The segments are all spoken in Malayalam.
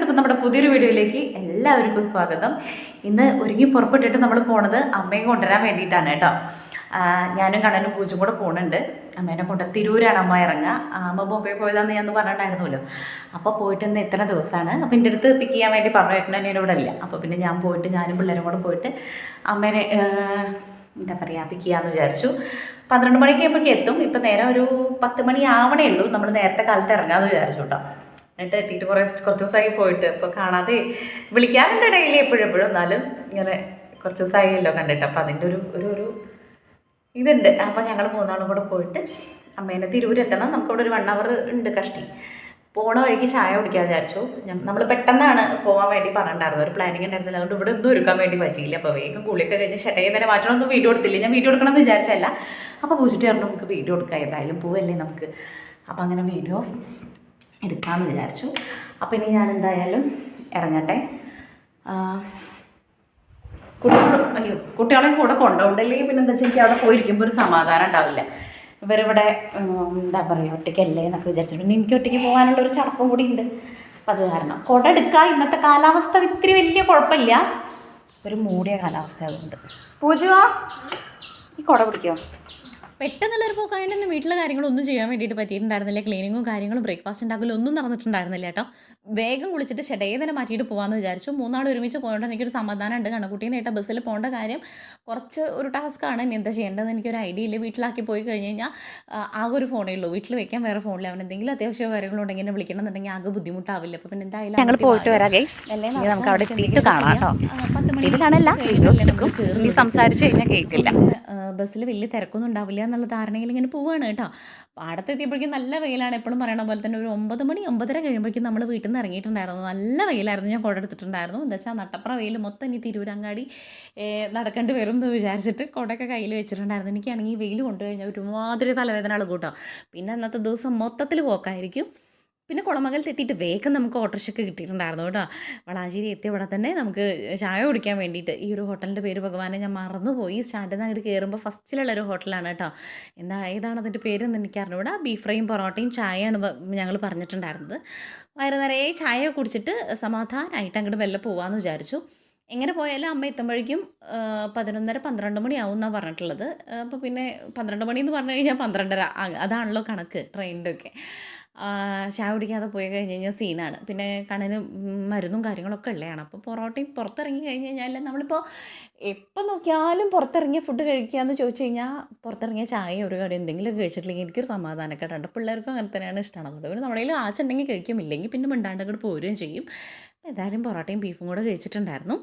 ഫ്രണ്ട്സ് അപ്പം നമ്മുടെ പുതിയൊരു വീഡിയോയിലേക്ക് എല്ലാവർക്കും സ്വാഗതം. ഇന്ന് ഒരുങ്ങി പുറപ്പെട്ടിട്ട് നമ്മൾ പോണത് അമ്മയെ കൊണ്ടുവരാൻ വേണ്ടിയിട്ടാണ് കേട്ടോ. ഞാനും കണ്ണനും പൂജയും കൂടെ പോകുന്നുണ്ട് അമ്മേനെ കൊണ്ട് തിരൂരാണ് അമ്മ ഇറങ്ങുക. അമ്മ ബോംബെ പോയതാന്ന് ഞാൻ പറഞ്ഞിട്ടുണ്ടായിരുന്നല്ലോ. അപ്പോൾ പോയിട്ട് ഇന്ന് എത്ര ദിവസമാണ്. അപ്പോൾ എന്റെ അടുത്ത് പിക്ക് ചെയ്യാൻ വേണ്ടി പറഞ്ഞു കേട്ടോ എന്നെ ഇവിടെ ഇല്ല. അപ്പോൾ പിന്നെ ഞാൻ പോയിട്ട് ഞാനും പിള്ളേരും കൂടെ പോയിട്ട് അമ്മേനെ എന്താ പറയുക പിക്ക് ചെയ്യാമെന്ന് വിചാരിച്ചു. പന്ത്രണ്ട് മണിക്ക് ആകുമ്പോഴേക്കും എത്തും. ഇപ്പം നേരെ ഒരു പത്ത് മണി ആവണേ ഉള്ളൂ. നമ്മൾ നേരത്തെ കാലത്ത് ഇറങ്ങാമെന്ന് വിചാരിച്ചു കേട്ടോ. എന്നിട്ട് എത്തിയിട്ട് കുറേ കുറച്ച് ദിവസമായി പോയിട്ട്. ഇപ്പോൾ കാണാതെ വിളിക്കാറുണ്ട് ഡെയിലി എപ്പോഴും എന്നാലും ഇങ്ങനെ കുറച്ച് ദിവസമായല്ലോ കണ്ടിട്ട്. അപ്പോൾ അതിന്റെ ഒരു ഒരു ഒരു ഇതുണ്ട്. അപ്പോൾ ഞങ്ങൾ മൂന്നാളും കൂടെ പോയിട്ട് അമ്മേനെ തിരൂരെത്തണം നമുക്കവിടെ ഒരു വൺ അവർ ഉണ്ട് കഷ്ടി. പോണ വഴിക്ക് ചായ കുടിക്കാൻ വിചാരിച്ചു. നമ്മൾ പെട്ടെന്നാണ് പോകാൻ വേണ്ടി പറഞ്ഞിട്ടുണ്ടായിരുന്നത്. ഒരു പ്ലാനിങ് ഉണ്ടായിരുന്നില്ല. അതുകൊണ്ട് ഇവിടെ ഒന്നും ഒരുക്കാൻ വേണ്ടി പറ്റിയില്ല. അപ്പോൾ വേഗം കുളിയൊക്കെ കഴിഞ്ഞ് ഷട്ടയെ തന്നെ മാറ്റണമൊന്നും വീഡിയോ എടുത്തില്ല. ഞാൻ വീഡിയോ എടുക്കണമെന്ന് വിചാരിച്ചല്ല അപ്പോൾ പൂച്ചിട്ട് പറഞ്ഞു നമുക്ക് വീഡിയോ എടുക്കാം. ഏതായാലും പോവല്ലേ നമുക്ക്. അപ്പോൾ അങ്ങനെ വീഡിയോസ് എടുക്കാമെന്ന് വിചാരിച്ചു. അപ്പോൾ ഇനി ഞാൻ എന്തായാലും ഇറങ്ങട്ടെ. കുട്ടികളും അയ്യോ കുട്ടികളെ കൂടെ കൊണ്ടുപോകണ്ടല്ലേ പിന്നെ എന്താ വെച്ചാൽ എനിക്ക് അവിടെ പോയിരിക്കുമ്പോൾ ഒരു സമാധാനം ഉണ്ടാവില്ല. ഇവരിവിടെ എന്താ പറയുക ഒറ്റയ്ക്കല്ലേ എന്നൊക്കെ വിചാരിച്ചിട്ട് പിന്നെ എനിക്ക് ഒറ്റയ്ക്ക് പോകാനുള്ള ഒരു ചടപ്പും കൂടി ഉണ്ട്. അപ്പം അത് കാരണം കുട എടുക്കുക ഇന്നത്തെ കാലാവസ്ഥ ഇത്തിരി വലിയ കുഴപ്പമില്ല. ഒരു മൂടിയ കാലാവസ്ഥ അതുകൊണ്ട് പൂജുവാ ഈ കുട പിടിക്കോ? പെട്ടെന്നുള്ളൊരു പോക്കായതുകൊണ്ട് തന്നെ വീട്ടിലെ കാര്യങ്ങളൊന്നും ചെയ്യാൻ വേണ്ടിയിട്ട് പറ്റിയിട്ടുണ്ടായിരുന്നില്ല. ക്ലീനിങ്ങും കാര്യങ്ങളും ബ്രേക്ക്ഫാസ്റ്റ് ഉണ്ടാക്കലും ഒന്നും നടന്നിട്ടുണ്ടായിരുന്നില്ല കേട്ടോ. വേഗം കുളിച്ചിട്ട് ഷെഡേതനെ തന്നെ മാറ്റിയിട്ട് പോകാമെന്ന് വിചാരിച്ചു. മൂന്നാൾ ഒരുമിച്ച് പോയതുകൊണ്ട് എനിക്കൊരു സമാധാനം ഉണ്ട് കണ്ണുകുട്ടീനായിട്ട് ബസ്സിൽ പോകേണ്ട കാര്യം കുറച്ച് ഒരു ടാസ്ക്കാണ് ഇനി എന്താ ചെയ്യേണ്ടതെന്ന് എനിക്കൊരു ഐഡിയ ഇല്ല. വീട്ടിലാക്കി പോയി കഴിഞ്ഞ് കഴിഞ്ഞാൽ ആകെ ഒരു ഫോണേ ഉള്ളൂ. വീട്ടിൽ വെക്കാൻ വേറെ ഫോണിൽ അവൻ എന്തെങ്കിലും അത്യാവശ്യ കാര്യങ്ങളുണ്ടെങ്കിൽ എന്നെ വിളിക്കണമെന്നുണ്ടെങ്കിൽ ആകെ ബുദ്ധിമുട്ടാവില്ല. അപ്പോൾ പിന്നെ എന്തായാലും ഞങ്ങൾ പോയിട്ട്. വരാം നമുക്ക് അവിടെ. എത്തിയിട്ട് കാണാം കേട്ടോ പത്ത് മണി സംസാരിച്ച് കഴിഞ്ഞാൽ കേൾക്കില്ല ബസ്സിൽ വലിയ തിരക്കൊന്നും ഉണ്ടാവില്ല എന്നുള്ള ധാരണയിൽ ഇങ്ങനെ പോവുകയാണ് കേട്ടോ. പാടത്തെത്തിയപ്പോഴേക്കും നല്ല വെയിലാണ്. എപ്പോഴും പറയണ പോലെ തന്നെ ഒരു ഒമ്പത് മണി ഒമ്പതര കഴിയുമ്പോഴേക്കും നമ്മൾ വീട്ടിൽ നിന്ന് ഇറങ്ങിയിട്ടുണ്ടായിരുന്നു. നല്ല വെയിലായിരുന്നു. ഞാൻ കുട എടുത്തിട്ടുണ്ടായിരുന്നു. എന്താ വെച്ചാൽ നട്ടപ്പുറ വെയിൽ മൊത്തം ഇനി തിരൂരങ്ങാടി നടക്കേണ്ടി വരും എന്ന് വിചാരിച്ചിട്ട് കുടയൊക്കെ കയ്യിൽ വെച്ചിട്ടുണ്ടായിരുന്നു. എനിക്കാണെങ്കിൽ വെയിൽ കൊണ്ടുകഴിഞ്ഞാൽ ഒരുമാതിരി തലവേദന കൂട്ടോ. പിന്നെ അന്നത്തെ ദിവസം മൊത്തത്തിൽ പോക്കായിരിക്കും. പിന്നെ കുളമകൽ എത്തിയിട്ട് വേഗം നമുക്ക് ഓട്ടോറിക്ഷയ്ക്ക് കിട്ടിയിട്ടുണ്ടായിരുന്നു കേട്ടോ. വളാഞ്ചേരി എത്തിയ ഇവിടെ തന്നെ നമുക്ക് ചായ കുടിക്കാൻ വേണ്ടിയിട്ട് ഈ ഒരു ഹോട്ടലിന്റെ പേര് ഭഗവാനെ ഞാൻ മറന്നുപോയി. സ്റ്റാൻഡിൽ നിന്ന് അങ്ങോട്ട് കയറുമ്പോൾ ഫസ്റ്റിലുള്ള ഒരു ഹോട്ടലാണ് കേട്ടോ. എന്താ ഏതാണ് അതിന്റെ പേരെന്ന് എനിക്ക് അറിഞ്ഞൂടാ ബീഫ് ഫ്രൈയും പൊറോട്ടയും ചായയാണ് ഞങ്ങൾ പറഞ്ഞിട്ടുണ്ടായിരുന്നത്. വൈകുന്നേരം നിറയെ ചായ കുടിച്ചിട്ട് സമാധാനമായിട്ട് അങ്ങോട്ട് വെല്ലം പോകാമെന്ന് വിചാരിച്ചു. എങ്ങനെ പോയാലും അമ്മ എത്തുമ്പോഴേക്കും പതിനൊന്നര പന്ത്രണ്ട് മണിയാവും എന്നാണ് പറഞ്ഞിട്ടുള്ളത്. അപ്പോൾ പിന്നെ പന്ത്രണ്ട് മണി എന്ന് പറഞ്ഞു കഴിഞ്ഞാൽ പന്ത്രണ്ടര. അതാണല്ലോ കണക്ക് ട്രെയിനിന്റെ ഒക്കെ. ചായ കുടിക്കാതെ പോയി കഴിഞ്ഞ് കഴിഞ്ഞാൽ സീനാണ്. പിന്നെ കണ്ണിന് മരുന്നും കാര്യങ്ങളൊക്കെ ഉള്ളതാണ്. അപ്പോൾ പൊറോട്ടയും പുറത്തിറങ്ങി കഴിഞ്ഞ് കഴിഞ്ഞാൽ നമ്മളിപ്പോൾ എപ്പോൾ നോക്കിയാലും പുറത്തിറങ്ങിയ ഫുഡ് കഴിക്കുക എന്ന് ചോദിച്ചു കഴിഞ്ഞാൽ പുറത്തിറങ്ങിയ ചായ ഒരു കടി എന്തെങ്കിലും കഴിച്ചിട്ടില്ലെങ്കിൽ എനിക്കൊരു സമാധാനക്കേടുണ്ട് പിള്ളേർക്കും അങ്ങനെ തന്നെയാണ് ഇഷ്ടമാണ് അതുകൊണ്ട് പിന്നെ നമ്മുടെ കയ്യിൽ ആശുണ്ടെങ്കിൽ കഴിക്കും. ഇല്ലെങ്കിൽ പിന്നെ മിണ്ടാണ്ട് അങ്ങോട്ട് പോരുകയും ചെയ്യും. ഏതായാലും പൊറോട്ടയും ബീഫും കൂടെ കഴിച്ചിട്ടുണ്ടായിരുന്നു.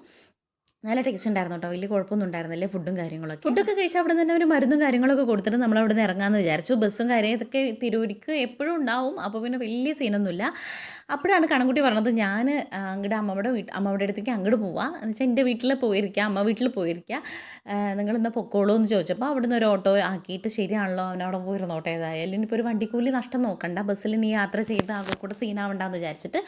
നല്ല ടേസ്റ്റ് ഉണ്ടായിരുന്നു കേട്ടോ വലിയ കുഴപ്പമൊന്നും ഉണ്ടായിരുന്നില്ല. ഫുഡും കാര്യങ്ങളൊക്കെ. ഫുഡൊക്കെ കഴിച്ചാൽ അവിടെ തന്നെ ഒരു മരുന്നും കാര്യങ്ങളൊക്കെ കൊടുത്തിട്ട് നമ്മൾ അവിടെ നിന്ന് ഇറങ്ങാമെന്ന് വിചാരിച്ചു. ബസ്സും കാര്യം ഇതൊക്കെ തിരൂരിക്ക് എപ്പോഴും ഉണ്ടാവും. അപ്പോൾ പിന്നെ വലിയ സീനൊന്നുമില്ല. അപ്പോഴാണ് കണക്കുട്ടി പറഞ്ഞത് ഞാൻ അങ്ങോട്ട് അമ്മയുടെ വീട്ട് അമ്മയുടെ അടുത്തേക്ക് അങ്ങോട്ട് പോവാം. എന്ന് വെച്ചാൽ എന്റെ വീട്ടിൽ പോയിരിക്കുക അമ്മ വീട്ടിൽ പോയിരിക്കുക നിങ്ങൾ ഇന്ന് പൊക്കോളൂ എന്ന് ചോദിച്ചപ്പോൾ അവിടുന്ന് ഒരു ഓട്ടോ ആക്കിയിട്ട് ശരിയാണല്ലോ അവനവിടെ പോയിരുന്നോട്ടെ ഏതായാലും. ഇനിയിപ്പോൾ ഒരു വണ്ടിക്കൂലി നഷ്ടം നോക്കണ്ട. ബസ്സിൽ നീ യാത്ര ചെയ്ത് ആകെ കൂടെ സീനാവണ്ടെന്ന് വിചാരിച്ചിട്ട്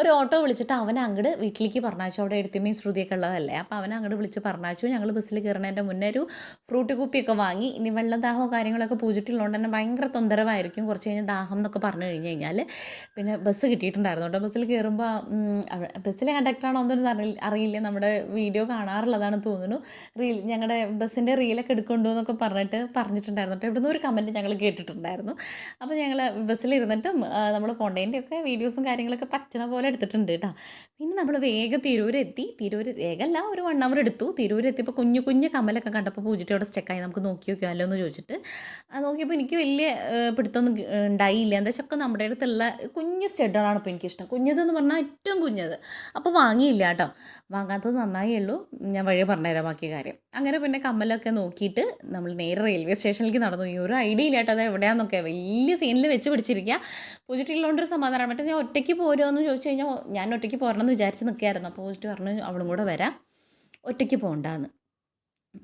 ഒരു ഓട്ടോ വിളിച്ചിട്ട് അവനെ അങ്ങോട്ട് വീട്ടിലേക്ക് പറഞ്ഞാൽ അവിടെ എഴുത്തിമീൻ ശ്രുതിയൊക്കെ ഉള്ളതല്ലേ? അപ്പോൾ അവനെ അങ്ങോട്ട് വിളിച്ച് പറഞ്ഞയച്ചു. ഞങ്ങൾ ബസ്സിൽ കയറുന്നതിന്റെ മുന്നേ ഒരു ഫ്രൂട്ട് കുപ്പിയൊക്കെ വാങ്ങി. ഇനി വെള്ളം ദാഹമോ കാര്യങ്ങളൊക്കെ പൂജിട്ടുള്ളതുകൊണ്ട് തന്നെ ഭയങ്കര തൊന്തരവായിരിക്കും. കുറച്ച് കഴിഞ്ഞ് ദാഹം എന്നൊക്കെ പറഞ്ഞു കഴിഞ്ഞ് കഴിഞ്ഞാൽ പിന്നെ ബസ് കിട്ടിയിട്ടുണ്ടായിരുന്നു കേട്ടോ. ബസ്സിൽ കയറുമ്പോൾ ബസ്സിലെ കണ്ടക്ടറാണോ എന്നൊന്നും അറിയില്ല അറിയില്ല. നമ്മുടെ വീഡിയോ കാണാറുള്ളതാണ് തോന്നുന്നു. റീൽ ഞങ്ങളുടെ ബസ്സിന്റെ റീലൊക്കെ എടുക്കുന്നുണ്ടോ എന്നൊക്കെ പറഞ്ഞിട്ട് പറഞ്ഞിട്ടുണ്ടായിരുന്നു കേട്ടോ. ഇവിടുന്ന് ഒരു കമന്റ് ഞങ്ങൾ കേട്ടിട്ടുണ്ടായിരുന്നു. അപ്പോൾ ഞങ്ങൾ ബസ്സിലിരുന്നിട്ടും നമ്മൾ പോണ്ടേന്റെയൊക്കെ വീഡിയോസും കാര്യങ്ങളൊക്കെ പറ്റണ പോലെ എടുത്തിട്ടുണ്ട് കേട്ടോ. പിന്നെ നമ്മൾ വേഗം തിരൂരെത്തി. തിരൂർ വേഗമല്ല ഒരു വൺ അവർ എടുത്തു. തിരൂരെത്തിയപ്പോൾ കുഞ്ഞു കുഞ്ഞു കമ്മലൊക്കെ കണ്ടപ്പോൾ പൂജിട്ട് അവിടെ സ്റ്റെക്കായി നമുക്ക് നോക്കി നോക്കിയാലോ എന്ന് ചോദിച്ചിട്ട്. അത് നോക്കിയപ്പോൾ എനിക്ക് വലിയ പിടുത്തമൊന്നും ഉണ്ടായില്ല. എന്താ വെച്ചാൽ നമ്മുടെ അടുത്തുള്ള കുഞ്ഞു സ്റ്റെഡുകളാണ് ഇപ്പോൾ എനിക്കിഷ്ടം. കുഞ്ഞതെന്ന് പറഞ്ഞാൽ ഏറ്റവും കുഞ്ഞത്. അപ്പോൾ വാങ്ങിയില്ല കേട്ടോ. വാങ്ങാത്തത് നന്നായേ ഉള്ളൂ. ഞാൻ വഴി പറഞ്ഞുതരാം ബാക്കി കാര്യം. അങ്ങനെ പിന്നെ കമ്മലൊക്കെ നോക്കിയിട്ട് നമ്മൾ നേരെ റെയിൽവേ സ്റ്റേഷനിലേക്ക് നടന്നു. ഈ ഒരു ഐഡിയ ഇല്ല കേട്ടോ. അത് എവിടെയാണെന്നൊക്കെ വലിയ സീനിൽ വെച്ച് പിടിച്ചിരിക്കുക പൂജിട്ടുള്ളതുകൊണ്ടൊരു സമാധാനം. മറ്റേ ഞാൻ ഒറ്റയ്ക്ക് പോരുമോ എന്ന് ചോദിച്ചു കഴിഞ്ഞാൽ ഞാൻ ഒറ്റയ്ക്ക് പോരണം എന്ന് വിചാരിച്ച് നിൽക്കുകയായിരുന്നു അപ്പോൾ പൂജിട്ട് പറഞ്ഞു അവളും കൂടെ വരാം. ഒറ്റയ്ക്ക് പോകണ്ടാന്ന്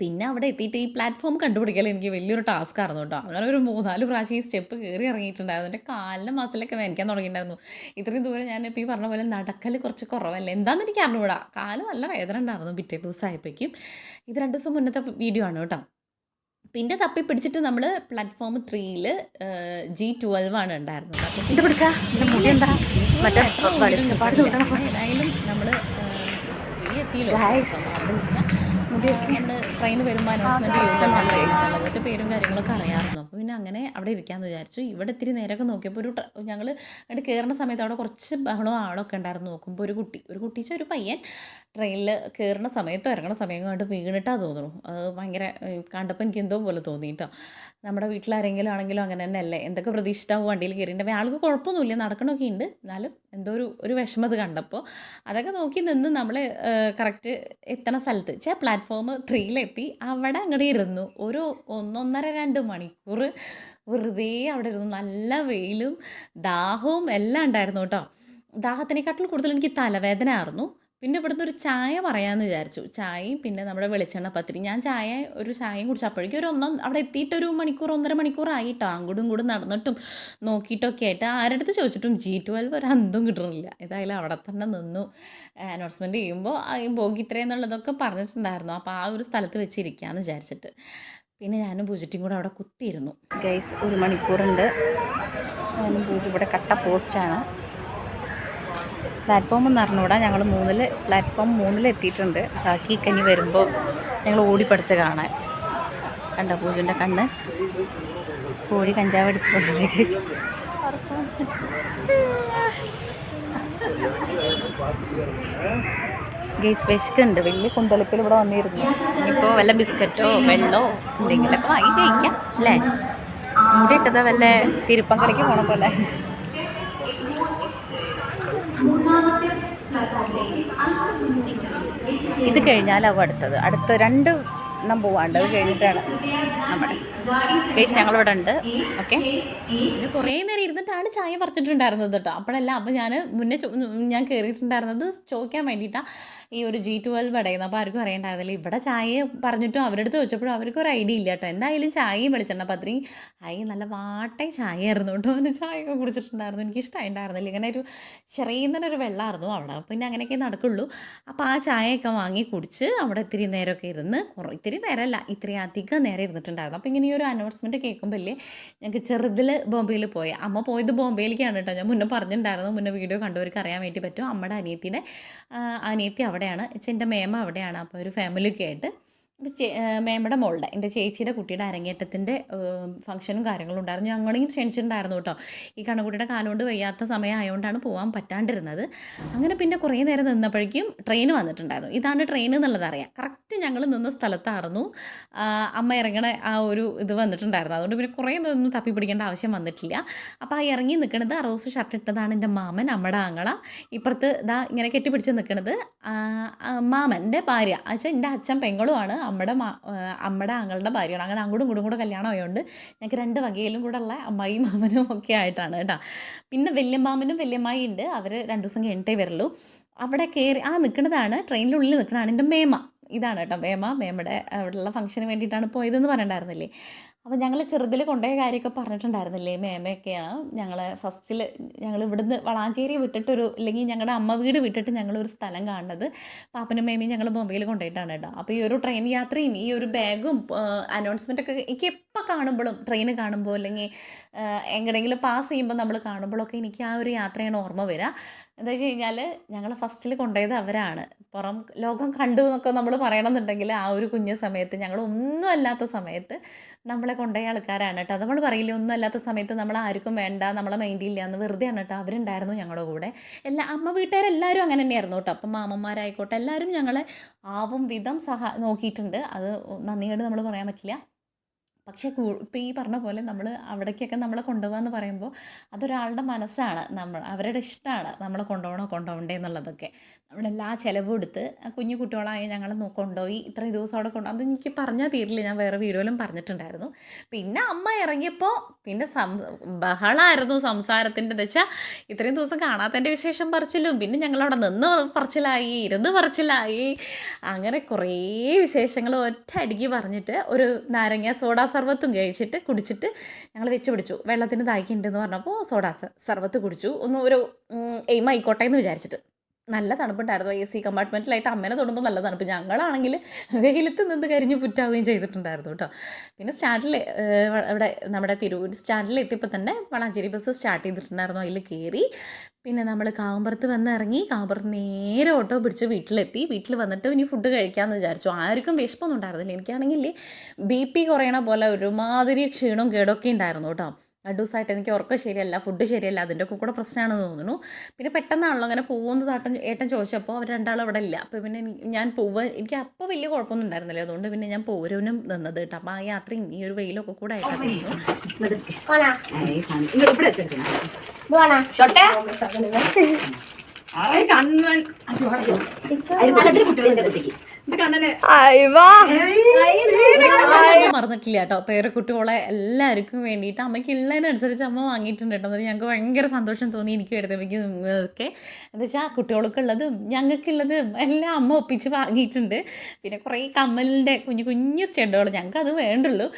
പിന്നെ അവിടെ എത്തിയിട്ട് ഈ പ്ലാറ്റ്ഫോം കണ്ടുപിടിക്കൽ എനിക്ക് വലിയൊരു ടാസ്ക് ആയിരുന്നു കേട്ടോ അങ്ങനെ ഒരു മൂന്നാൽ പ്രാവശ്യം ഈ സ്റ്റെപ്പ് കയറി ഇറങ്ങിയിട്ടുണ്ടായിരുന്നു. എന്റെ കാലിന്റെ മസിലൊക്കെ വേനിക്കാൻ തുടങ്ങിയിട്ടുണ്ടായിരുന്നു. ഇത്രയും ദൂരം ഞാൻ ഇപ്പോൾ ഈ പറഞ്ഞ പോലെ നടക്കൽ കുറച്ച് കുറവല്ലേ? എന്താണെന്ന് എനിക്ക് അറിഞ്ഞുകൂടാ കാൽ നല്ല വേദന ഉണ്ടായിരുന്നു പിറ്റേ ദിവസം ആയപ്പോഴേക്കും ഇത് രണ്ട് ദിവസം മുന്നത്തെ വീഡിയോ ആണ് കേട്ടോ പിന്നെ തപ്പി പിടിച്ചിട്ട് നമ്മൾ പ്ലാറ്റ്ഫോം ത്രീയിൽ ജി ട്വൽവ് ആണ് ഉണ്ടായിരുന്നത്. ഏതായാലും നമ്മൾ టీలో നമ്മൾ ട്രെയിൻ വരുമ്പോൾ അനൗൺസ്മെന്റ് ചെയ്യുമ്പോൾ അതിന്റെ പേരും കാര്യങ്ങളൊക്കെ അറിയാമായിരുന്നു. അപ്പോൾ പിന്നെ അങ്ങനെ അവിടെ ഇരിക്കാമെന്ന് വിചാരിച്ചു. ഇവിടെ ഇത്തിരി നേരമൊക്കെ നോക്കിയപ്പോൾ ഒരു ഞങ്ങൾ അവിടെ കയറുന്ന സമയത്ത് അവിടെ കുറച്ച് ബഹളവും ആളൊക്കെ ഉണ്ടായിരുന്നു. നോക്കുമ്പോൾ ഒരു കുട്ടി ഒരു കുട്ടിച്ച ഒരു പയ്യൻ ട്രെയിനിൽ കയറുന്ന സമയത്തോ ഇറങ്ങുന്ന സമയം കണ്ട് വീണിട്ടാ തോന്നുന്നു. അത് ഭയങ്കര കണ്ടപ്പോൾ എനിക്ക് എന്തോ പോലെ തോന്നി കേട്ടോ നമ്മുടെ വീട്ടിലാരെങ്കിലും ആണെങ്കിലും അങ്ങനെ തന്നെ അല്ലേ? എന്തൊക്കെ പ്രതീക്ഷിച്ചിട്ടാവും വണ്ടിയിൽ കയറിയിട്ടുണ്ടെങ്കിൽ ആൾക്ക് കുഴപ്പമൊന്നുമില്ല. നടക്കണമൊക്കെ ഉണ്ട്. എന്നാലും എന്തോ ഒരു ഒരു വിഷമത് കണ്ടപ്പോൾ അതൊക്കെ നോക്കി നിന്ന് നമ്മൾ കറക്റ്റ് എത്തണ സ്ഥലത്ത്. ചേ പ്ലാറ്റ്ഫോം ത്രീയിലെത്തി അവിടെ അങ്ങോട്ട് ഇരുന്നു. ഒരു ഒന്നൊന്നര രണ്ട് മണിക്കൂർ വെറുതെ അവിടെ ഇരുന്നു. നല്ല വെയിലും ദാഹവും എല്ലാം ഉണ്ടായിരുന്നു കേട്ടോ. ദാഹത്തിനെക്കാട്ടിൽ കൂടുതൽ എനിക്ക് തലവേദന ആയിരുന്നു. പിന്നെ ഇവിടുന്ന് ഒരു ചായ പറയാമെന്ന് വിചാരിച്ചു. ചായയും പിന്നെ നമ്മുടെ വെളിച്ചെണ്ണ പത്തിരി. ഞാൻ ചായ ഒരു ചായയും കുടിച്ചു. അപ്പോഴേക്കും ഒരു ഒന്നും അവിടെ എത്തിയിട്ട് ഒരു മണിക്കൂർ ഒന്നര മണിക്കൂർ ആയിട്ടോ. അങ്ങോട്ടും ഇങ്ങോട്ടും നടന്നിട്ടും നോക്കിയിട്ടൊക്കെ ആയിട്ട് ആരടുത്ത് ചോദിച്ചിട്ടും ജി ട്വൽവ് ഒരു അന്തും കിട്ടണില്ല. ഏതായാലും അവിടെ തന്നെ നിന്നു. അനൗൺസ്മെന്റ് ചെയ്യുമ്പോൾ ബോഗി ഇത്രയെന്നുള്ളതൊക്കെ പറഞ്ഞിട്ടുണ്ടായിരുന്നു. അപ്പോൾ ആ ഒരു സ്ഥലത്ത് വെച്ചിരിക്കാമെന്ന് വിചാരിച്ചിട്ട്. പിന്നെ ഞാനും പൂജറ്റും കൂടെ അവിടെ കുത്തിയിരുന്നു. ഗൈസ് ഒരു മണിക്കൂറുണ്ട്. ഞാനും പൂജ ഇവിടെ കട്ട പോസ്റ്റാണ്. പ്ലാറ്റ്ഫോം എന്ന് അറിഞ്ഞൂടാ ഞങ്ങൾ മൂന്നിൽ പ്ലാറ്റ്ഫോം മൂന്നിൽ എത്തിയിട്ടുണ്ട് ബാക്കി കനി വരുമ്പോൾ ഞങ്ങൾ ഓടി പഠിച്ച കാണാൻ. കണ്ട പൂജന്റെ കണ്ണ്? കോഴി കഞ്ചാവ് അടിച്ച് ഗൈസ് വിശക്കുണ്ട്. വലിയ കുന്തളിപ്പിൽ ഇവിടെ വന്നിരുന്നു. ഇനിയിപ്പോൾ വല്ല ബിസ്ക്കറ്റോ വെള്ളമോ എന്തെങ്കിലുമൊക്കെ വാങ്ങി കഴിക്കാം അല്ലേ? മുടി ഇട്ടത് വല്ല തിരുപ്പം കളിക്ക് പോണ പോലെ. ഇത് കഴിഞ്ഞാലാവും അടുത്തത്. അടുത്ത രണ്ട് എണ്ണം പോവാണ്ട്. അത് കഴിഞ്ഞിട്ടാണ് നമ്മുടെ കേസ് ഞങ്ങളിവിടെ ഉണ്ട്. ഓക്കെ പിന്നെ കുറേ നേരം ഇരുന്നിട്ടാണ് ചായ പറിച്ചിട്ടുണ്ടായിരുന്നത് കേട്ടോ. അപ്പോഴല്ല അപ്പോൾ ഞാൻ മുന്നേ ഞാൻ കയറിയിട്ടുണ്ടായിരുന്നത് ചോദിക്കാൻ വേണ്ടിയിട്ടാണ് ഈ ഒരു ജി ട്വൽവ് അടയുന്നത്. അപ്പോൾ ആർക്കും അറിയണ്ടായിരുന്നില്ല. ഇവിടെ ചായ പറഞ്ഞിട്ടും അവരുടെ അടുത്ത് ചോദിച്ചപ്പോഴും അവർക്ക് ഒരു ഐഡിയ ഇല്ല കേട്ടോ. എന്തായാലും ചായയും വിളിച്ചിട്ടുണ്ട് അപ്പോൾ അത്രയും ഐ നല്ല വാട്ടേ ചായ ആയിരുന്നു കേട്ടോ. അവന് ചായയൊക്കെ കുടിച്ചിട്ടുണ്ടായിരുന്നു. എനിക്ക് ഇഷ്ടമായിട്ടുണ്ടായിരുന്നില്ല ഇങ്ങനെ ഒരു ചെറിയ ഒരു വെള്ളമായിരുന്നു അവിടെ. പിന്നെ അങ്ങനെയൊക്കെ നടക്കുള്ളൂ. അപ്പോൾ ആ ചായയൊക്കെ വാങ്ങി കുടിച്ച് അവിടെ ഇത്തിരി നേരമൊക്കെ ഇരുന്ന് കുറേ ഇത്തിരി നേരമല്ല ഇത്രയും അധികം നേരം ഇരുന്നിട്ടുണ്ടായിരുന്നു. അപ്പോൾ ഇങ്ങനെ ഈ ഒരു അനൗൺസ്മെന്റ് കേൾക്കുമ്പോൾ അല്ലേ ഞങ്ങൾക്ക് ചെറുതിൽ ബോംബെയിൽ പോയി. അമ്മ പോയത് ബോംബെയിലേക്കാണ് കേട്ടോ. ഞാൻ മുന്നേ പറഞ്ഞിട്ടുണ്ടായിരുന്നു മുന്നേ വീഡിയോ കണ്ടവർക്ക് അറിയാൻ വേണ്ടി പറ്റും. അമ്മയുടെ അനിയത്തിയുടെ ആ, അനിയത്തി അവിടെയാണ്. എന്റെ മേമ അവിടെയാണ്. അപ്പോൾ ഒരു ഫാമിലിയൊക്കെ ആയിട്ട്. മേമയുടെ മോളുടെ എന്റെ ചേച്ചിയുടെ കുട്ടിയുടെ അരങ്ങേറ്റത്തിന്റെ ഫംഗ്ഷനും കാര്യങ്ങളും ഉണ്ടായിരുന്നു. ഞങ്ങളെയും ക്ഷണിച്ചിട്ടുണ്ടായിരുന്നു കേട്ടോ. ഈ കണ്ണുകുട്ടിയുടെ കാലുകൊണ്ട് വയ്യാത്ത സമയമായതുകൊണ്ടാണ് പോകാൻ പറ്റാണ്ടിരുന്നത്. അങ്ങനെ പിന്നെ കുറേ നേരം നിന്നപ്പോഴേക്കും ട്രെയിൻ വന്നിട്ടുണ്ടായിരുന്നു. ഇതാണ് ട്രെയിൻ എന്നുള്ളത് അറിയാം. കറക്റ്റ് ഞങ്ങൾ നിന്ന സ്ഥലത്തായിരുന്നു. അമ്മ ഇറങ്ങണ ആ ഒരു ഇത് വന്നിട്ടുണ്ടായിരുന്നു. അതുകൊണ്ട് പിന്നെ കുറേ ഒന്നും തപ്പി പിടിക്കേണ്ട ആവശ്യം വന്നിട്ടില്ല. അപ്പോൾ ആ ഇറങ്ങി നിൽക്കുന്നത് ആ റോസ് ഷർട്ട് ഇട്ടതാണ് എന്റെ മാമൻ അമ്മയുടെ ആങ്ങള. ഇപ്പുറത്ത് ഇതാ ഇങ്ങനെ കെട്ടിപ്പിടിച്ച് നിൽക്കുന്നത് മാമന്റെ ഭാര്യ. അച്ഛൻ എന്റെ അച്ഛൻ പെങ്ങളുമാണ്. അമ്മയുടെ അമ്മയുടെ ആങ്ങളുടെ ഭാര്യയാണ്. അങ്ങനെ അങ്ങോട്ടും ഇങ്ങോട്ടും കൂടെ കല്യാണം ആയതുകൊണ്ട് ഞങ്ങൾക്ക് രണ്ട് വകയിലും കൂടെ ഉള്ള അമ്മായിയും മാമനും ഒക്കെ ആയിട്ടാണ് കേട്ടോ. പിന്നെ വല്യമ്മാമനും വല്യമ്മായി ഉണ്ട് അവർ രണ്ട് ദിവസം കഴിഞ്ഞിട്ടേ വരുള്ളൂ അവിടെ കയറി ആ നിൽക്കുന്നതാണ് ട്രെയിനിനുള്ളിൽ നിൽക്കുന്നതാണ് എന്റെ മേമ. ഇതാണ് കേട്ടോ മേമ. മേമയുടെ അവിടെയുള്ള ഫംഗ്ഷന് വേണ്ടിയിട്ടാണ് പോയതെന്ന് പറഞ്ഞിട്ടുണ്ടായിരുന്നില്ലേ? അപ്പോൾ ഞങ്ങൾ ചെറുതിൽ കൊണ്ടുപോയ കാര്യമൊക്കെ പറഞ്ഞിട്ടുണ്ടായിരുന്നില്ലേ മേമയൊക്കെയാണ്. ഞങ്ങൾ ഫസ്റ്റിൽ ഞങ്ങൾ ഇവിടുന്ന് വളാഞ്ചേരി വിട്ടിട്ടൊരു അല്ലെങ്കിൽ ഞങ്ങളുടെ അമ്മ വീട് വിട്ടിട്ട് ഞങ്ങളൊരു സ്ഥലം കാണുന്നത് പാപ്പനും മേമയും ഞങ്ങൾ ബോംബെയിൽ കൊണ്ടുപോയിട്ടാണ് കേട്ടോ. അപ്പോൾ ഈ ഒരു ട്രെയിൻ യാത്രയും ഈ ഒരു ബാഗും അനൗൺസ്മെന്റൊക്കെ എനിക്ക് എപ്പോൾ കാണുമ്പോഴും ട്രെയിൻ കാണുമ്പോൾ അല്ലെങ്കിൽ എങ്ങടെങ്കിലും പാസ് ചെയ്യുമ്പോൾ നമ്മൾ കാണുമ്പോഴൊക്കെ എനിക്ക് ആ ഒരു യാത്രയാണ് ഓർമ്മ വരിക എന്താ വെച്ച് കഴിഞ്ഞാൽ ഞങ്ങൾ ഫസ്റ്റിൽ കൊണ്ടുപോയത് അവരാണ്. പുറം ലോകം കണ്ടു എന്നൊക്കെ നമ്മൾ പറയണമെന്നുണ്ടെങ്കിൽ ആ ഒരു കുഞ്ഞു സമയത്ത് ഞങ്ങൾ ഒന്നും അല്ലാത്ത സമയത്ത് നമ്മളെ കൊണ്ടുപോയ ആൾക്കാരാണ് കേട്ടോ. നമ്മൾ പറയില്ല ഒന്നും അല്ലാത്ത സമയത്ത് നമ്മൾ ആർക്കും വേണ്ട നമ്മളെ മൈൻഡ് ഇല്ല എന്ന് വെറുതെയാണ് കേട്ടോ അവരുണ്ടായിരുന്നു ഞങ്ങളുടെ കൂടെ. എല്ലാ അമ്മ വീട്ടുകാരെല്ലാവരും അങ്ങനെ തന്നെയായിരുന്നു കേട്ടോ. അപ്പം മാമന്മാരായിക്കോട്ടെ എല്ലാവരും ഞങ്ങളെ ആവും വിധം സഹ നോക്കിയിട്ടുണ്ട്. അത് നന്ദിയോട് നമ്മൾ പറയാൻ പറ്റില്ല. പക്ഷേ ഇപ്പോൾ ഈ പറഞ്ഞ പോലെ നമ്മൾ അവിടേക്കൊക്കെ നമ്മളെ കൊണ്ടുപോകാന്ന് പറയുമ്പോൾ അതൊരാളുടെ മനസ്സാണ്. നമ്മൾ അവരുടെ ഇഷ്ടമാണ് നമ്മളെ കൊണ്ടുപോകണോ കൊണ്ടുപോകണ്ടേ എന്നുള്ളതൊക്കെ. നമ്മളെല്ലാ ചിലവും എടുത്ത് കുഞ്ഞു കുട്ടികളായി ഞങ്ങൾ കൊണ്ടുപോയി ഇത്രയും ദിവസം അവിടെ കൊണ്ടു അത് എനിക്ക് പറഞ്ഞാൽ തീരില്ല. ഞാൻ വേറെ വീഡിയോയിലും പറഞ്ഞിട്ടുണ്ടായിരുന്നു. പിന്നെ അമ്മ ഇറങ്ങിയപ്പോൾ പിന്നെ സം ബഹളമായിരുന്നു സംസാരത്തിന്റെ വെച്ചാൽ ഇത്രയും ദിവസം കാണാത്തതിന്റെ വിശേഷം പറിച്ചിലും. പിന്നെ ഞങ്ങളവിടെ നിന്ന് പറച്ചിലായി ഇരുന്ന് പറച്ചിലായി. അങ്ങനെ കുറേ വിശേഷങ്ങൾ ഒറ്റ അടിക്ക് പറഞ്ഞിട്ട് ഒരു നാരങ്ങ സോഡാ സർവത്തും കഴിച്ചിട്ട് കുടിച്ചിട്ട് ഞങ്ങൾ വെച്ച് പിടിച്ചു. വെള്ളത്തിന് ദാഹിക്കുന്നുണ്ടെന്ന് പറഞ്ഞപ്പോൾ സോഡാസ് സർവത്ത് കുടിച്ചു. ഒന്ന് ഒരു എയിം ആയിക്കോട്ടെ എന്ന് വിചാരിച്ചിട്ട്. നല്ല തണുപ്പുണ്ടായിരുന്നു എ സി കമ്പാർട്ട്മെന്റിലായിട്ട് അമ്മേനെ തൊടുമ്പോൾ നല്ല തണുപ്പ്. ഞങ്ങളാണെങ്കിൽ വെയിലത്ത് നിന്ന് കരിഞ്ഞ് പുറ്റാവുകയും ചെയ്തിട്ടുണ്ടായിരുന്നു കേട്ടോ പിന്നെ സ്റ്റാൻഡിൽ ഇവിടെ നമ്മുടെ തിരൂർ സ്റ്റാൻഡിൽ എത്തിയപ്പോൾ തന്നെ വളാഞ്ചേരി ബസ് സ്റ്റാർട്ട് ചെയ്തിട്ടുണ്ടായിരുന്നു. അതിൽ കയറി പിന്നെ നമ്മൾ കാവുമ്പുറത്ത് വന്ന് ഇറങ്ങി കാവുമ്പുറത്ത് നേരെ ഓട്ടോ പിടിച്ച് വീട്ടിലെത്തി. വീട്ടിൽ വന്നിട്ട് ഇനി ഫുഡ് കഴിക്കാമെന്ന് വിചാരിച്ചു. ആർക്കും വിശപ്പൊന്നും ഉണ്ടായിരുന്നില്ല. എനിക്കാണെങ്കിൽ ബി പി കുറയണ പോലെ ഒരുമാതിരി ക്ഷീണവും കേടൊക്കെ ഉണ്ടായിരുന്നു കേട്ടോ ദിവസമായിട്ട് എനിക്ക് ഉറക്കം ശരിയല്ല ഫുഡ് ശരിയല്ല അതിന്റെ ഒക്കെ കൂടെ പ്രശ്നമാണെന്ന് തോന്നുന്നു. പിന്നെ പെട്ടെന്നാണല്ലോ അങ്ങനെ പോകുന്നത് ഏട്ടൻ ഏട്ടൻ ചോദിച്ചപ്പോൾ അവർ രണ്ടാളും അവിടെ ഇല്ല. അപ്പോൾ പിന്നെ ഞാൻ പോവുക എനിക്ക് അപ്പോൾ വലിയ കുഴപ്പമൊന്നും ഉണ്ടായിരുന്നില്ല. അതുകൊണ്ട് പിന്നെ ഞാൻ പോരവനും നിന്നത് കേട്ടോ. അപ്പോൾ ആ യാത്ര ഈ ഒരു വെയിലൊക്കെ കൂടെ ആയിട്ടായിരുന്നു മറന്നിട്ടില്ല കേട്ടോ. പേരക്കുട്ടികളെ എല്ലാവർക്കും വേണ്ടിയിട്ട് അമ്മയ്ക്ക് ഉള്ളതിനനുസരിച്ച് അമ്മ വാങ്ങിയിട്ടുണ്ട് കേട്ടോ. ഞങ്ങൾക്ക് ഭയങ്കര സന്തോഷം തോന്നി എനിക്ക് എടുത്തമ്മയ്ക്കും ഒക്കെ എന്താ വെച്ചാൽ കുട്ടികൾക്കുള്ളതും ഞങ്ങൾക്കുള്ളതും എല്ലാം അമ്മ ഒപ്പിച്ച് വാങ്ങിയിട്ടുണ്ട്. പിന്നെ കുറേ കമ്മലിന്റെ കുഞ്ഞു കുഞ്ഞു സ്റ്റെഡുകൾ ഞങ്ങൾക്ക് അത് വേണ്ടുള്ളൂ.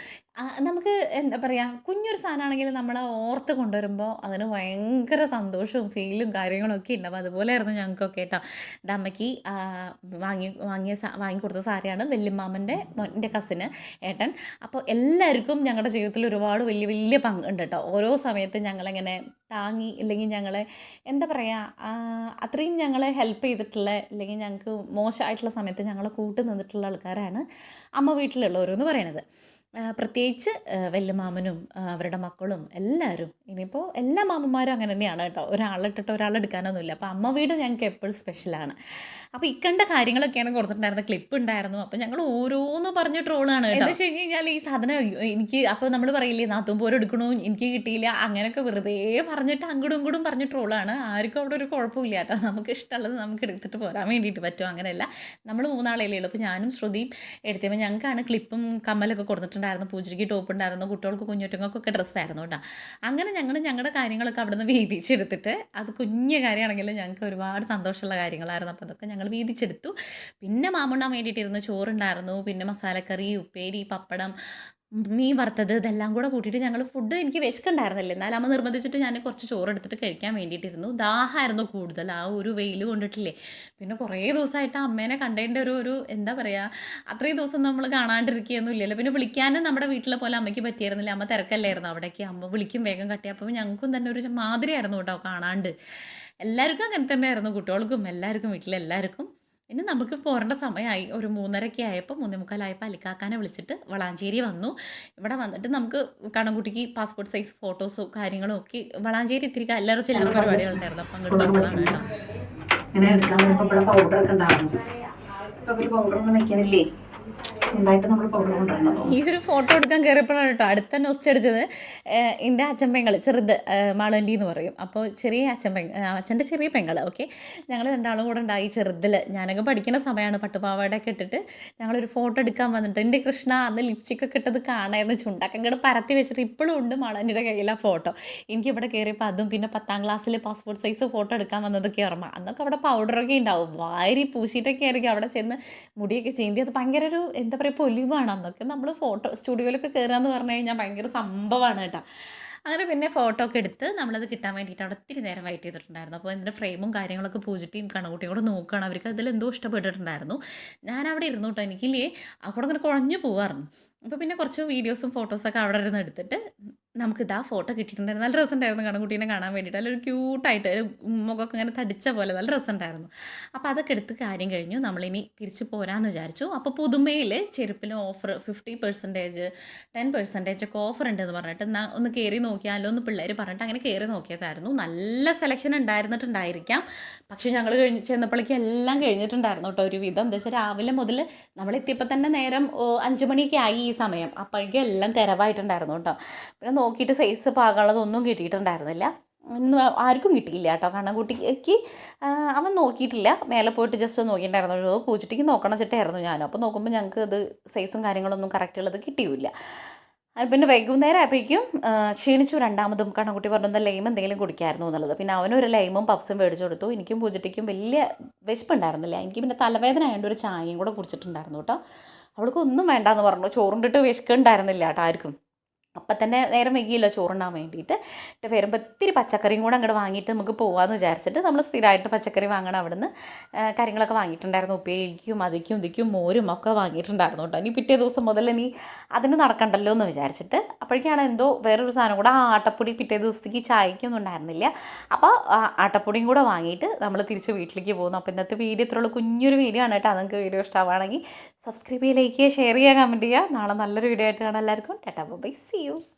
നമുക്ക് എന്താ പറയുക കുഞ്ഞൊരു സാധനമാണെങ്കിൽ നമ്മൾ ഓർത്ത് കൊണ്ടുവരുമ്പോൾ അതിന് ഭയങ്കര സന്തോഷവും ഫീലും കാര്യങ്ങളൊക്കെ ഉണ്ടാവും അതുപോലെയായിരുന്നു ഞങ്ങൾക്കൊക്കെ കേട്ടോ. എന്റെ അമ്മയ്ക്ക് വാങ്ങി വാങ്ങിയ വാങ്ങിക്കൊടുത്ത സാരിയാണ് വല്യമ്മാമന്റെ എന്റെ കസിന് ഏട്ടൻ. അപ്പോൾ എല്ലാവർക്കും ഞങ്ങളുടെ ജീവിതത്തിൽ ഒരുപാട് വലിയ വലിയ പങ്കുണ്ട് കേട്ടോ. ഓരോ സമയത്ത് ഞങ്ങളിങ്ങനെ താങ്ങി ഇല്ലെങ്കിൽ ഞങ്ങളെ എന്താ പറയുക അത്രയും ഞങ്ങളെ ഹെൽപ്പ് ചെയ്തിട്ടുള്ള അല്ലെങ്കിൽ ഞങ്ങൾക്ക് മോശമായിട്ടുള്ള സമയത്ത് ഞങ്ങളെ കൂട്ട് നിന്നിട്ടുള്ള ആൾക്കാരാണ് അമ്മ വീട്ടിലുള്ളവരെന്ന് പറയണത് പ്രത്യേകിച്ച് വല്യമാമനും അവരുടെ മക്കളും എല്ലാവരും ഇനിയിപ്പോൾ എല്ലാ മാമന്മാരും അങ്ങനെ തന്നെയാണ് കേട്ടോ. ഒരാളിട്ടിട്ട് ഒരാളെടുക്കാനൊന്നുമില്ല. അപ്പോൾ അമ്മ വീട് ഞങ്ങൾക്ക് എപ്പോഴും സ്പെഷ്യലാണ് അപ്പോൾ ഇക്കണ്ട കാര്യങ്ങളൊക്കെയാണ് കൊടുത്തിട്ടുണ്ടായിരുന്നത്. ക്ലിപ്പ് ഉണ്ടായിരുന്നു. അപ്പോൾ ഞങ്ങൾ ഓരോന്ന് പറഞ്ഞ് ട്രോളാണ് എന്താ വെച്ച് കഴിഞ്ഞാൽ ഈ സാധനം എനിക്ക് അപ്പോൾ നമ്മൾ പറയില്ലേ നാത്തും പോലും എടുക്കണു എനിക്ക് കിട്ടിയില്ല. അങ്ങനെയൊക്കെ വെറുതെ പറഞ്ഞിട്ട് അങ്ങോട്ടും ഇങ്ങോട്ടും പറഞ്ഞ് ട്രോളാണ് ആർക്കും അവിടെ ഒരു കുഴപ്പമില്ല കേട്ടോ. നമുക്ക് ഇഷ്ടമുള്ളത് നമുക്ക് എടുത്തിട്ട് പോരാൻ വേണ്ടിയിട്ട് പറ്റും. അങ്ങനെയല്ല. നമ്മൾ മൂന്നാളല്ലേ ഉള്ളൂ. അപ്പോൾ ഞാനും ശ്രുതിയും എടുത്തപ്പോൾ ഞങ്ങൾക്കാണ് ക്ലിപ്പും കമ്മലൊക്കെ കൊടുത്തിട്ടുണ്ടായിരുന്നു പൂജയ്ക്ക് ടോപ്പ് ഉണ്ടായിരുന്നു കുട്ടികൾക്ക് കുഞ്ഞുറ്റങ്ങൾക്കൊക്കെ ഡ്രസ്സായിരുന്നു കേട്ടോ. അങ്ങനെ ഞങ്ങൾ ഞങ്ങളുടെ കാര്യങ്ങളൊക്കെ അവിടെ നിന്ന് വീതിച്ചെടുത്തിട്ട് അത് കുഞ്ഞു കാര്യമാണെങ്കിലും ഞങ്ങൾക്ക് ഒരുപാട് സന്തോഷമുള്ള കാര്യങ്ങളായിരുന്നു. അപ്പോൾ അതൊക്കെ ഞങ്ങൾ വീതിച്ചെടുത്തു. പിന്നെ മാമുണ്ണാൻ വേണ്ടിയിട്ടിരുന്നു ചോറുണ്ടായിരുന്നു. പിന്നെ മസാലക്കറി ഉപ്പേരി പപ്പടം മീൻ വറുത്തത് ഇതെല്ലാം കൂടെ കൂട്ടിയിട്ട് ഞങ്ങൾ ഫുഡ് എനിക്ക് വിശക്കുണ്ടായിരുന്നില്ല. എന്നാലും അമ്മ നിർബന്ധിച്ചിട്ട് ഞാൻ കുറച്ച് ചോറ് എടുത്തിട്ട് കഴിക്കാൻ വേണ്ടിയിട്ടിരുന്നു. ദാഹമായിരുന്നു കൂടുതൽ. ആ ഒരു വെയിൽ കൊണ്ടിട്ടില്ലേ. പിന്നെ കുറേ ദിവസമായിട്ട് അമ്മേനെ കണ്ടതിന്റെ ഒരു ഒരു എന്താ പറയുക അത്രയും ദിവസം നമ്മൾ കാണാണ്ടിരിക്കുകയൊന്നും ഇല്ലല്ലോ പിന്നെ വിളിക്കാനും നമ്മുടെ വീട്ടിലെ പോലെ അമ്മയ്ക്ക് പറ്റിയിരുന്നില്ല. അമ്മ തിരക്കല്ലായിരുന്നു. അവിടേക്ക് അമ്മ വിളിക്കും വേഗം കട്ടി അപ്പം ഞങ്ങൾക്കും തന്നെ ഒരു മാതിരിയായിരുന്നു കേട്ടോ കാണാണ്ട്. എല്ലാവർക്കും അങ്ങനെ തന്നെയായിരുന്നു. കുട്ടികൾക്കും എല്ലാവർക്കും വീട്ടിലെല്ലാവർക്കും പിന്നെ നമുക്ക് പോരേണ്ട സമയമായി. ഒരു മൂന്നരയ്ക്ക് ആയപ്പോൾ മൂന്നേ മുക്കാലായപ്പോൾ അലിക്കാക്കാനെ വിളിച്ചിട്ട് വളാഞ്ചേരി വന്നു. ഇവിടെ വന്നിട്ട് നമുക്ക് കണക്കുട്ടിക്ക് പാസ്പോർട്ട് സൈസ് ഫോട്ടോസും കാര്യങ്ങളും ഒക്കെ വളാഞ്ചേരി ഇത്തിരി എല്ലാവരും ചില്ലറ പരിപാടികളുണ്ടായിരുന്നു. അപ്പം അങ്ങോട്ട് വന്നതാണ് കേട്ടോ ഇങ്ങനെ എടുക്കാൻ പൗഡർ ഒക്കെ ഉണ്ടായിരുന്നു. ഇപ്പൊ പൗഡർ ഒന്നും വെക്കണില്ലേ? ഈ ഒരു ഫോട്ടോ എടുക്കാൻ കയറിയപ്പോഴാണ് കേട്ടോ അടുത്ത നോസ്റ്റ് അടിച്ചത്. എന്റെ അച്ഛൻ പെങ്ങൾ ചെറുത് മാളണ്ടി എന്ന് പറയും. അപ്പോൾ ചെറിയ അച്ഛൻ പെങ്ങ അച്ഛന്റെ ചെറിയ പെങ്ങൾ ഓക്കെ ഞങ്ങൾ രണ്ടാളും കൂടെ ഉണ്ടായി ചെറുതിൽ ഞാനൊക്കെ പഠിക്കുന്ന സമയമാണ് പട്ടുപാവാടയൊക്കെ ഇട്ടിട്ട് ഞങ്ങളൊരു ഫോട്ടോ എടുക്കാൻ വന്നിട്ട് എന്റെ കൃഷ്ണ അന്ന് ലിപ്സ്റ്റിക് ഒക്കെ ഇട്ടത് കാണായിരുന്നു ചുണ്ടൊക്കെ ഇങ്ങോട്ട് പരത്തി വെച്ചിട്ട് ഇപ്പോഴും ഉണ്ട് മാളണ്ടിയുടെ കയ്യിലെ ഫോട്ടോ എനിക്ക് ഇവിടെ കയറിയപ്പോൾ അതും പിന്നെ പത്താം ക്ലാസ്സിൽ പാസ്പോർട്ട് സൈസ് ഫോട്ടോ എടുക്കാൻ വന്നതൊക്കെ ഓർമ്മ. അന്നൊക്കെ അവിടെ പൗഡറൊക്കെ ഉണ്ടാവും. വാരി പൂശിയിട്ടൊക്കെ ആയിരിക്കും അവിടെ ചെന്ന് മുടിയൊക്കെ ചീന്തി. അത് ഭയങ്കര ഒരു എന്താ പറയുക പൊലിവാണ്. അന്നൊക്കെ നമ്മൾ ഫോട്ടോ സ്റ്റുഡിയോയിലൊക്കെ കയറുക എന്ന് പറഞ്ഞു കഴിഞ്ഞാൽ ഭയങ്കര സംഭവമാണ് കേട്ടോ. അങ്ങനെ പിന്നെ ഫോട്ടോ ഒക്കെ എടുത്ത് നമ്മളത് കിട്ടാൻ വേണ്ടിയിട്ട് അവിടെ ഒത്തിരി നേരം വെയിറ്റ് ചെയ്തിട്ടുണ്ടായിരുന്നു. അപ്പോൾ ഇതിന്റെ ഫ്രെയിമും കാര്യങ്ങളൊക്കെ പൂജിറ്റിയും കണകുട്ടിയും കൂടെ നോക്കുകയാണ് അവർക്ക് അതിൽ എന്തോ ഇഷ്ടപ്പെട്ടിട്ടുണ്ടായിരുന്നു. ഞാൻ അവിടെ ഇരുന്നു കേട്ടോ. എനിക്കില്ലേ അവിടെ അങ്ങനെ കുഴഞ്ഞു പോവായിരുന്നു അപ്പോൾ പിന്നെ കുറച്ച് വീഡിയോസും ഫോട്ടോസൊക്കെ അവിടെ ഇരുന്ന് എടുത്തിട്ട് നമുക്ക് ഇതാ ഫോട്ടോ കിട്ടിയിട്ടുണ്ടായിരുന്നു നല്ല രസമുണ്ടായിരുന്നു കണക്കുട്ടീനെ കാണാൻ വേണ്ടിയിട്ട്. നല്ലൊരു ക്യൂട്ടായിട്ട് ഒരു മുഖമൊക്കെ ഇങ്ങനെ തടിച്ച പോലെ നല്ല രസമുണ്ടായിരുന്നു. അപ്പോൾ അതൊക്കെ എടുത്ത് കാര്യം കഴിഞ്ഞു. നമ്മളിനി തിരിച്ച് പോരാന്ന് വിചാരിച്ചു. അപ്പോൾ പുതുമയിൽ ചെരുപ്പിന് offer fifty percentage ten percentage ഒക്കെ ഓഫർ ഉണ്ടെന്ന് പറഞ്ഞിട്ട് ഒന്ന് കയറി നോക്കിയാലോ എന്ന് പിള്ളേർ പറഞ്ഞിട്ട് അങ്ങനെ കയറി നോക്കിയതായിരുന്നു. നല്ല സെലക്ഷൻ ഉണ്ടായിരുന്നിട്ടുണ്ടായിരിക്കാം. പക്ഷേ ഞങ്ങൾ കഴിഞ്ഞ് ചെന്നപ്പോഴേക്കും എല്ലാം കഴിഞ്ഞിട്ടുണ്ടായിരുന്നു കേട്ടോ ഒരു വിധം എന്താ വെച്ചാൽ രാവിലെ മുതൽ നമ്മളെത്തിയപ്പോൾ തന്നെ നേരം അഞ്ച് മണിയൊക്കെ ആയി ഈ സമയം. അപ്പോഴേക്കും എല്ലാം തിരവായിട്ടുണ്ടായിരുന്നു കേട്ടോ. പിന്നെ നോക്കിയിട്ട് സൈസ് പാകാനുള്ളതൊന്നും കിട്ടിയിട്ടുണ്ടായിരുന്നില്ല. ആർക്കും കിട്ടിയില്ല കേട്ടോ. കാരണം കുട്ടിക്ക് അവൻ നോക്കിയിട്ടില്ല. മേലെ പോയിട്ട് ജസ്റ്റ് നോക്കിയിട്ടുണ്ടായിരുന്നു. പൂച്ചട്ടിക്ക് നോക്കണം ചിട്ടായിരുന്നു ഞാനും. അപ്പോൾ നോക്കുമ്പോൾ ഞങ്ങൾക്ക് അത് സൈസും കാര്യങ്ങളൊന്നും കറക്റ്റ് ഉള്ളത് കിട്ടിയില്ല അത് പിന്നെ വൈകുന്നേരം ആയപ്പോഴേക്കും ക്ഷീണിച്ചു രണ്ടാമതും കണ്ണൻകുട്ടി പറഞ്ഞു ലൈം എന്തെങ്കിലും കുടിക്കായിരുന്നു എന്നുള്ളത്. പിന്നെ അവനൊരു ലൈമും പപ്സും മേടിച്ചു കൊടുത്തു. എനിക്കും പൂജട്ടിക്കും വലിയ വിശപ്പുണ്ടായിരുന്നില്ല. എനിക്ക് പിന്നെ തലവേദന ആയതുകൊണ്ട് ഒരു ചായയും കൂടെ കുടിച്ചിട്ടുണ്ടായിരുന്നു കേട്ടോ. അവൾക്ക് ഒന്നും വേണ്ടാന്ന് പറഞ്ഞു. ചോറുണ്ടിട്ട് വിശക്കുണ്ടായിരുന്നില്ല കേട്ടോ ആർക്കും. അപ്പം തന്നെ നേരം വൈകിയല്ലോ ചോറുണ്ണാൻ വേണ്ടിയിട്ട്. എന്നിട്ട് വരുമ്പോൾ ഇത്തിരി പച്ചക്കറിയും കൂടെ അങ്ങോട്ട് വാങ്ങിയിട്ട് നമുക്ക് പോകാമെന്ന് വിചാരിച്ചിട്ട് നമ്മൾ സ്ഥിരമായിട്ട് പച്ചക്കറി വാങ്ങണം അവിടുന്ന് നിന്ന് കാര്യങ്ങളൊക്കെ വാങ്ങിയിട്ടുണ്ടായിരുന്നു. ഉപ്പേരിക്കും അതിക്കും ഇതിക്കും മോരും ഒക്കെ വാങ്ങിയിട്ടുണ്ടായിരുന്നു കേട്ടോ. ഇനി പിറ്റേ ദിവസം മുതൽ ഇനി അതിന് നടക്കണ്ടല്ലോ എന്ന് വിചാരിച്ചിട്ട് അപ്പോഴേക്കാണ് എന്തോ വേറൊരു സാധനം കൂടെ. ആ ആട്ടപ്പൊടി പിറ്റേ ദിവസത്തേക്ക് ചായക്കൊന്നും ഉണ്ടായിരുന്നില്ല. അപ്പോൾ ആട്ടപ്പൊടിയും കൂടെ വാങ്ങിയിട്ട് നമ്മൾ തിരിച്ച് വീട്ടിലേക്ക് പോകുന്നു. അപ്പോൾ ഇന്നത്തെ വീഡിയോ ഇത്രയുള്ള കുഞ്ഞൊരു വീഡിയോ ആണ് കേട്ടോ. നിങ്ങൾക്ക് വീഡിയോ ഇഷ്ടമാണെങ്കിൽ സബ്സ്ക്രൈബ് ചെയ്യുക ലൈക്ക് ചെയ്യുക ഷെയർ ചെയ്യുക കമന്റ് ചെയ്യുക. നാളെ നല്ലൊരു വീഡിയോ ആയിട്ട് കാണാം എല്ലാവർക്കും. Tata bye see you.